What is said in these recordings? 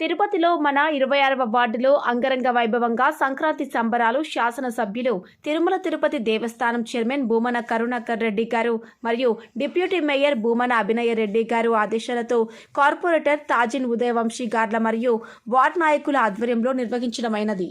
తిరుపతిలో మన ఇరవై ఆరవ వార్డులో అంగరంగ వైభవంగా సంక్రాంతి సంబరాలు శాసనసభ్యులు తిరుమల తిరుపతి దేవస్థానం చైర్మన్ భూమన కరుణాకర్ రెడ్డి గారు మరియు డిప్యూటీ మేయర్ భూమన అభినయ రెడ్డి గారు ఆదేశాలతో కార్పొరేటర్ తాజిన్ ఉదయవంశీ గార్ల మరియు వార్డ్ నాయకుల ఆధ్వర్యంలో నిర్వహించడమైనది.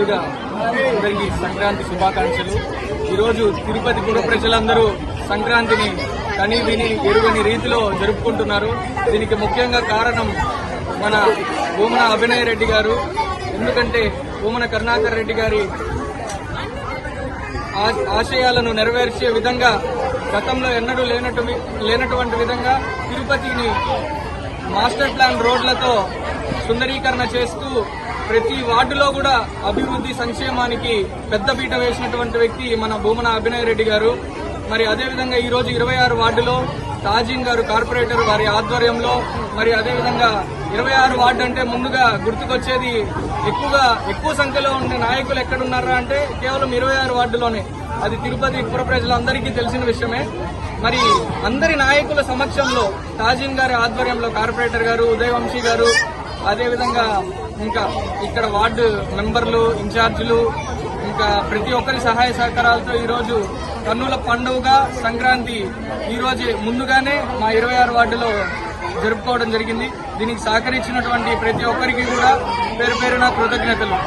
ముందుగా అందరికీ సంక్రాంతి శుభాకాంక్షలు. ఈరోజు తిరుపతి పుర ప్రజలందరూ సంక్రాంతిని కని విని ఎరుగని రీతిలో జరుపుకుంటున్నారు. దీనికి ముఖ్యంగా కారణం మన భూమన అభినయ రెడ్డి గారు. ఎందుకంటే భూమన కరుణాకర్ రెడ్డి గారి ఆశయాలను నెరవేర్చే విధంగా గతంలో ఎన్నడూ లేనటు లేనటువంటి విధంగా తిరుపతిని మాస్టర్ ప్లాన్ రోడ్లతో సుందరీకరణ చేస్తూ ప్రతి వార్డులో కూడా అభివృద్ధి సంక్షేమానికి పెద్దపీట వేసినటువంటి వ్యక్తి మన భూమన అభినయ్ రెడ్డి గారు. మరి అదేవిధంగా ఈరోజు ఇరవై ఆరు వార్డులో తాజీన్ గారు కార్పొరేటర్ వారి ఆధ్వర్యంలో మరి అదేవిధంగా ఇరవై ఆరు వార్డు అంటే ముందుగా గుర్తుకొచ్చేది ఎక్కువగా ఎక్కువ సంఖ్యలో ఉండే నాయకులు ఎక్కడున్నారా అంటే కేవలం ఇరవై ఆరు వార్డులోనే. అది తిరుపతి పుర ప్రజలందరికీ తెలిసిన విషయమే. మరి అందరి నాయకుల సమక్షంలో తాజీన్ గారి ఆధ్వర్యంలో కార్పొరేటర్ గారు ఉదయవంశీ గారు అదేవిధంగా ఇంకా ఇక్కడ వార్డు మెంబర్లు ఇన్ఛార్జీలు ప్రతి ఒక్కరి సహాయ సహకారాలతో ఈరోజు కన్నుల పండుగగా సంక్రాంతి ఈరోజు ముందుగానే మా ఇరవై ఆరు వార్డులో జరుపుకోవడం జరిగింది. దీనికి సహకరించినటువంటి ప్రతి ఒక్కరికి కూడా పేరు పేరున కృతజ్ఞతలు.